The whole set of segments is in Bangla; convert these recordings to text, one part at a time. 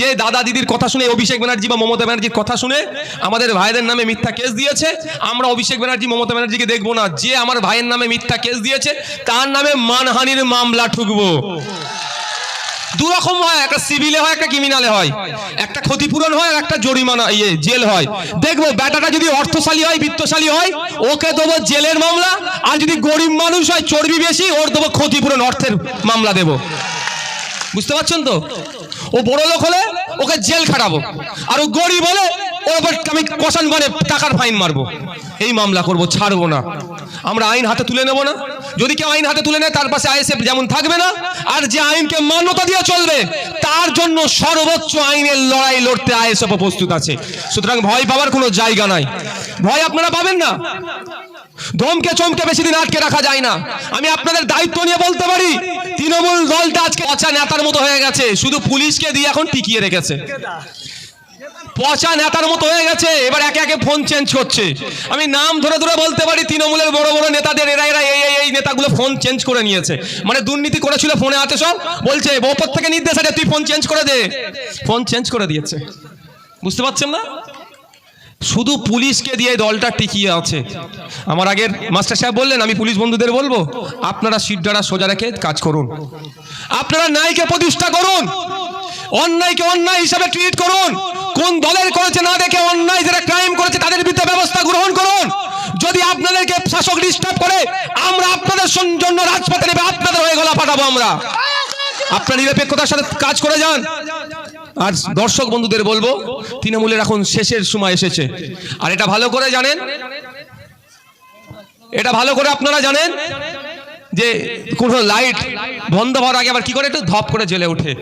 যে দাদা দিদির কথা শুনে অভিষেক ব্যানার্জি বা মমতা ব্যানার্জির কথা শুনে আমাদের ভাইদের নামে মিথ্যা কেস দিয়েছে, আমরা অভিষেক ব্যানার্জি, মমতা ব্যানার্জিকে দেখব না। যে আমার ভাইয়ের নামে মিথ্যা কেস দিয়েছে, তার নামে মানহানির মামলা ঠুকবো। দু রকম হয়, একটা সিভিলে হয়, একটা ক্রিমিনালে হয়। একটা ক্ষতিপূরণ হয় আর একটা জরিমানা ইয়ে জেল হয়। দেখব, ব্যাটাটা যদি অর্থশালী হয়, বিত্তশালী হয়, ওকে দেবো জেলের মামলা, আর যদি গরিব মানুষ হয়, চর্বি বেশি, ওর দেবো ক্ষতিপূরণ, অর্থের মামলা দেবো। বুঝতে পারছেন তো? ও বড় লোক হলে ওকে জেল খাটাবো। আর ও গরিব হলে ওর উপর আমি কষান মানে টাকার ফাইন মারবো। এই মামলা করব, ছাড়বো না। আমরা আইন হাতে তুলে নেব না। যদি কেউ আইন হাতে তুলে নেয়, তার পাশে আইএসএফ যেমন থাকবে না, আর যে আইনকে মান্যতা দিয়ে চলবে, তার জন্য সর্বোচ্চ আইনের লড়াই লড়তে আইএসএফ প্রস্তুত আছে। সুতরাং ভয় পাওয়ার কোনো জায়গা নাই। ভয় আপনারা পাবেন না। ধমকে চমকে বেশি দিন আটকে রাখা যায় না। আমি আপনাদের দায়িত্ব নিয়ে বলতে পারি, তৃণমূল দলটা আজকে পচা নেতার মতো হয়ে গেছে। শুধু পুলিশকে দিয়ে এখন টিকিয়ে রেখেছে। পচা নেতার মতো হয়ে গেছে, এবার একে একে ফোন চেঞ্জ করছে। আমি নাম ধরে ধরে বলতে পারি, তৃণমূলের বড় বড় নেতাদের, এরা এরা এই, এই- নেতাগুলো ফোন চেঞ্জ করে নিয়েছে। মানে দুর্নীতি করেছিল ফোনে আছে সব, বলছে, ওপর থেকে নির্দেশ আছে, তুই ফোন চেঞ্জ করে দে। ফোন চেঞ্জ করে দিয়েছে। বুঝতে পারছেন না? শুধু পুলিশকে দিয়ে দলটা টিকিয়ে আছে। আমার আগের মাস্টার সাহেব বললেন, আমি পুলিশ বন্ধুদের বলব, আপনারা সিটডারা সোজা রেখে কাজ করুন। আপনারা ন্যায়কে প্রতিষ্ঠা করুন, অন্যায়কে অন্যায় হিসাবে ট্রিট করুন। কোন দলের করেছে না দেখে অন্যায় যারা ক্রাইম করেছে, তাদের বিরুদ্ধে ব্যবস্থা গ্রহণ করুন। যদি আপনাদেরকে শাসক ডিস্টার্ব করে, আমরা আপনাদের জন্য রাজপথে নেবে আপনাদের হয়ে গলা পাঠাবো আমরা। আপনার নিরপেক্ষতার সাথে কাজ করে যান। আর দর্শক বন্ধুদের বলব, তৃণমূলের এখন শেষের সময় এসেছে। আর এটা ভালো করে জানেন, এটা ভালো করে আপনারা জানেন যে কোনো লাইট বন্ধ হওয়ার আগে আবার কি করে একটু ধপ করে জেলে ওঠে।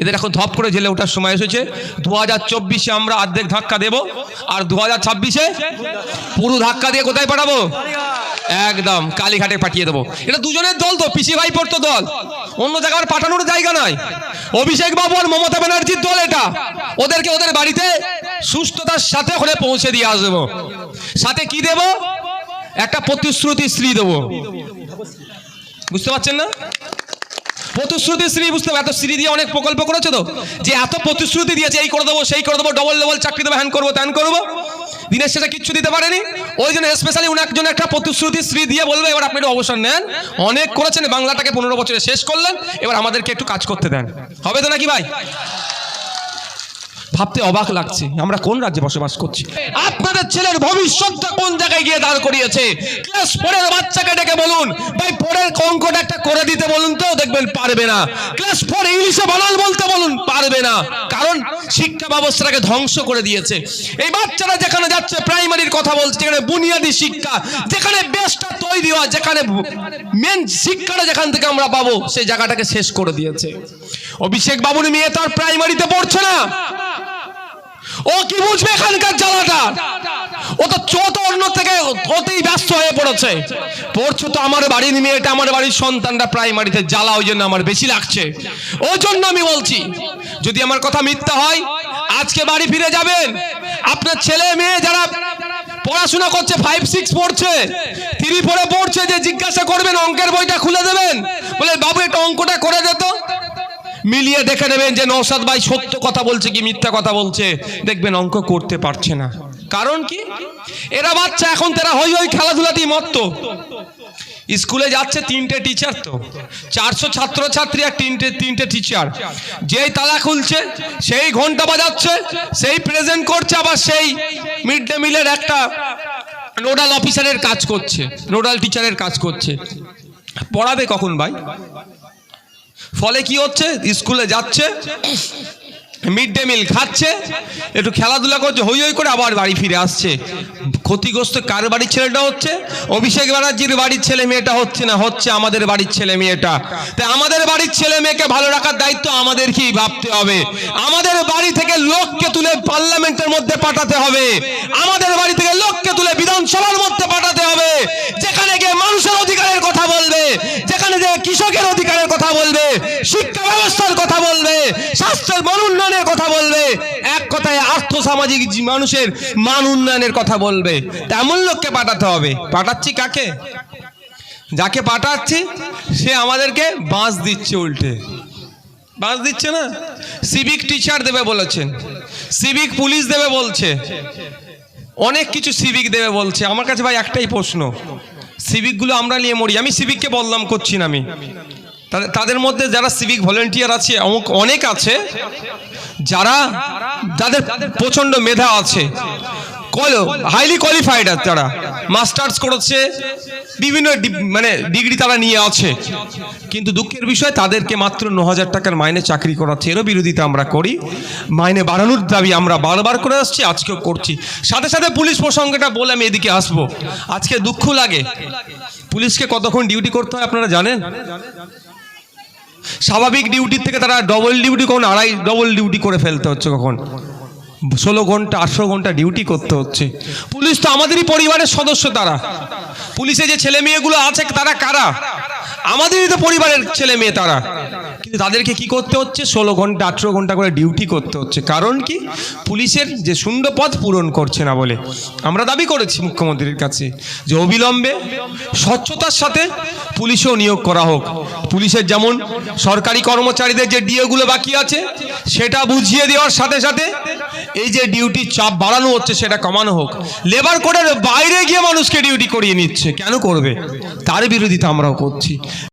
এদের এখন ধপ করে জেলে ওঠার সময় এসেছে। দু হাজার চব্বিশে আমরা অর্ধেক ধাক্কা দেব, আর দু হাজার ছাব্বিশে পুরো ধাক্কা দিয়ে কোথায় পাঠাবো? একদম, কালীঘাটে পাঠিয়ে দেবো। এটা দুজনের দল তো, পিসি ভাই পড়তো দল। অন্য জায়গায় পাঠানোর জায়গা নাই অভিষেক বাবু আর মমতা ব্যানার্জির দল এটা। ওদেরকে ওদের বাড়িতে সুস্থতার সাথে ওখানে পৌঁছে দিয়ে আসব। সাথে কি দেব? একটা প্রতিশ্রুতি স্ত্রী দেবো। বুঝতে পারছেন না? প্রতিশ্রুতি শ্রী বুঝতে এত শ্রী দিয়ে অনেক প্রকল্প করেছে তো? যে এত প্রতিশ্রুতি দিয়েছে, এই করে দেবো, সেই করে দেবো ডবল ডবল চাকরি দেবো হ্যান করব, ত্যান করব। দিনের শেষে কিচ্ছু দিতে পারেনি। ওই জন্য স্পেশালি উনি জন্য একটা প্রতিশ্রুতি শ্রী দিয়ে বলবে, এবার আপনি একটু অবসর নেন। অনেক করেছেন, বাংলাটাকে পনেরো বছরে শেষ করলেন, এবার আমাদেরকে একটু কাজ করতে দেন। হবে তো নাকি ভাই? ভাবতে অবাক লাগছে, আমরা কোন রাজ্যে বসবাস করছি? আপনাদের ছেলের ভবিষ্যৎটা কোন জায়গায় গিয়ে দাঁড় করিয়েছে? ক্লাস ফোরের বাচ্চাকে ডেকে বলুন, ভাই ফোরের অঙ্কটা একটা করে দিতে বলুন তো, দেখবেন পারবে না। ক্লাস ফোর ইংলিশে বানান বলতে বলুন, পারবে না। কারণ শিক্ষা ব্যবস্থাটাকে ধ্বংস করে দিয়েছে। এই বাচ্চারা যেখানে যাচ্ছে, প্রাইমারির কথা বলছে, যেখানে বুনিয়াদী শিক্ষা, যেখানে বেসটা তৈরি হয়, যেখানে মেন শিক্ষাটা যেখান থেকে আমরা পাবো, সেই জায়গাটাকে শেষ করে দিয়েছে। অভিষেক বাবুর মেয়ে তার প্রাইমারিতে পড়ছে না। ও কি বুঝবে এখানকার জ্বালাটা? ও তো চোত অন্য থেকে অতি ব্যস্ত হয়ে পড়েছে। পড়ছো তো আমার বাড়ির মেয়েটা আমার বাড়ির সন্তানটা প্রাইমারিতে জ্বালা, ওই জন্য আমার বেশি লাগছে। ওই জন্য আমি বলছি, যদি আমার কথা মিথ্যা হয়, আজকে বাড়ি ফিরে যাবেন। আপনার ছেলে মেয়ে যারা পড়াশোনা করছে ফাইভ সিক্স পড়ছে থ্রি পড়ে পড়ছে, যে জিজ্ঞাসা করবেন, অঙ্কের বইটা খুলে দেবেন। বলে, বাবু একটা অঙ্কটা করে দে তো। মিলিয়ে দেখে নেবেন যে নৌসাদ ভাই সত্য কথা বলছে কি মিথ্যা কথা বলছে। দেখবেন অঙ্ক করতে পারছে না। কারণ কি? এরা বাচ্চা, এখন তারা হই হই খেলাধুলাতেই মত্ত। স্কুলে যাচ্ছে তিনটে টিচার তো। চারশো ছাত্র ছাত্রী আর তিনটে তিনটে টিচার যেই তালা খুলছে, সেই ঘণ্টা বাজাচ্ছে, সেই প্রেজেন্ট করছে, আবার সেই মিড ডে মিলের একটা নোডাল অফিসারের কাজ করছে নোডাল টিচারের কাজ করছে। পড়াবে কখন ভাই? ফলে কি হচ্ছে? স্কুলে যাচ্ছে মিড ডে মিল খাচ্ছে, একটু খেলাধুলা করছে, হই হই করে আবার বাড়ি ফিরে আসছে। ক্ষতিগ্রস্ত কার বাড়ির ছেলেটা হচ্ছে? অভিষেক ব্যানার্জির বাড়ির ছেলে মেয়েটা হচ্ছে না, হচ্ছে আমাদের বাড়ির ছেলে মেয়েটা। তাই আমাদের বাড়ির ছেলে মেয়েকে ভালো রাখার দায়িত্ব আমাদেরকেই ভাবতে হবে? আমাদের বাড়ি থেকে লোককে তুলে পার্লামেন্টের মধ্যে পাঠাতে হবে। আমাদের বাড়ি থেকে লোককে তুলে বিধানসভার মধ্যে পাঠাতে হবে। যেখানে গিয়ে মানুষের অধিকারের কথা বলবে, যেখানে যে কৃষকের অধিকারের কথা বলবে, শিক্ষা ব্যবস্থার কথা বলবে, স্বাস্থ্যের মান উন্নয়নের কথা বলবে, এক কথায় আর্থ সামাজিক মানুষের মান উন্নয়নের কথা বলবে। তেমন লোককে পাঠাতে হবে। পাঠাচ্ছি কাকে? যাকে পাঠাচ্ছি, সে আমাদেরকে বাঁশ দিচ্ছে উল্টে। বাস দিচ্ছে না? সিভিক টিচার দেবে বলেছেন। সিভিক পুলিশ দেবে বলছে। অনেক কিছু সিভিক দেবে বলছে। আমার কাছে ভাই একটাই প্রশ্ন। সিভিকগুলো আমরা নিয়ে মরি। আমি সিভিককে বললাম করছি না আমি। তাদের- মধ্যে যারা সিভিক ভলেন্টিয়ার আছে, অমুক- অনেক আছে, যারা যাদের প্রচণ্ড মেধা আছে হাইলি কোয়ালিফাইড আছে তারা। মাস্টার্স করেছে, বিভিন্ন মানে ডিগ্রি তারা নিয়ে আছে। কিন্তু দুঃখের বিষয়, তাদেরকে মাত্র ন হাজার টাকার মাইনে চাকরি করাচ্ছে। এরও বিরোধিতা আমরা করি। মাইনে বাড়ানোর দাবি আমরা বারবার করে আসছি, আজকেও করছি। সাথে সাথে পুলিশ প্রসঙ্গটা বলে আমি এদিকে আসব। আজকে দুঃখ লাগে। পুলিশকে কতক্ষণ ডিউটি করতে হয় আপনারা জানেন? স্বাভাবিক ডিউটির থেকে তারা ডবল ডিউটি কখন আড়াই ডবল ডিউটি করে ফেলতে হচ্ছে কখন? ষোলো ঘণ্টা, আঠেরো ঘণ্টা ডিউটি করতে হচ্ছে। পুলিশ তো আমাদেরই পরিবারের সদস্য তারা। পুলিশে যে ছেলে মেয়েগুলো আছে, তারা কারা? আমাদেরই তো পরিবারের ছেলে মেয়ে তারা। কিন্তু তাদেরকে কি করতে হচ্ছে? ষোলো ঘণ্টা, আঠেরো ঘণ্টা করে ডিউটি করতে হচ্ছে। কারণ কি? পুলিশের যে শূন্য পদ পূরণ করছে না বলে। আমরা দাবি করেছি মুখ্যমন্ত্রীর কাছে যে অবিলম্বে স্বচ্ছতার সাথে পুলিশেও নিয়োগ করা হোক। পুলিশের যেমন সরকারি কর্মচারীদের যে ডিওগুলো বাকি আছে, সেটা বুঝিয়ে দেওয়ার সাথে সাথে এই যে ডিউটি চাপ বাড়ানো হচ্ছে, সেটা কমানো হোক। লেবার কোডের বাইরে গিয়ে মানুষকে ডিউটি করিয়ে নিচ্ছে। কেন করবে? তার বিরোধিতা আমরাও করছি।